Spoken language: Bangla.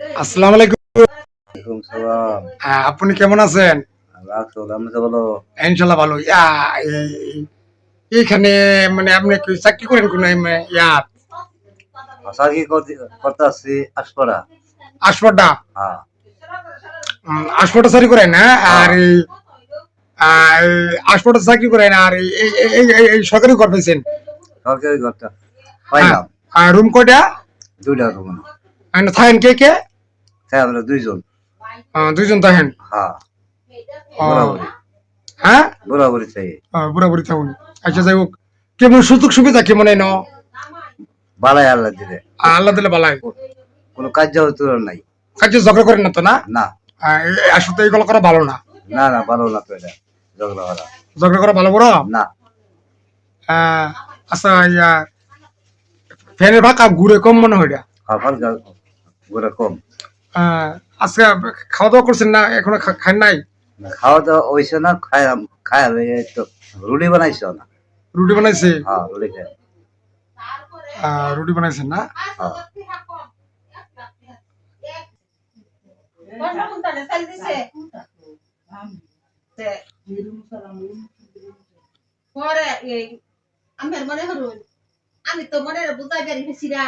আসসালামু আলাইকুম। সালাম। হ্যাঁ, আপনি কেমন আছেন? ইনশাল্লাহ ভালো। এইখানে মানে আপনি কি চাকরি করেন কোন ভাষা করতে করতে আসছি আসপড়া আসপটা হ্যাঁ। চাকরি করেন হ্যাঁ? আর এই চাকরি করেন আর সরকারি ঘর পেয়েছেন সরকারি ঘরটা পাইলাম। আর রুম কয়টা? দুইটা রুম থাকেন কে কে? হ্যাঁ আমরা দুইজন। দুইজন থাকেন? হ্যাঁ। ও, বরাবরই হ্যাঁ? চাই। আহ, থাকুন। আচ্ছা যাই হোক। কেমন সুযোগ সুবিধা কেমন এনো? বালাই আল্লাহ দিলে। আল্লাহ দিলে বালাই। কোনো কার্য তুলন নাই। কাজে ঝগড়া করেন না তো না? না। আসলে এইগুলো করা ভালো না। না না ভালো না তো এটা। ঝগড়া করা। ঝগড়া করা ভালো বড়? না। আচ্ছা ইয়া ফ্যানের ভাকা ঘুরে কম মনে হয় এটা। হাফার কম। আজকে খাওয়া দাওয়া করছেন না এখনও খান নাই? খাওয়া দাওয়া হয়েছে না খায় খায় তো রুটি বানাইছো না। রুটি বানাইছে? হ্যাঁ রুটি খায়। রুটি বানাইছেন না? হ্যাঁ. পরে মনে আমি তো মনে বুঝাই না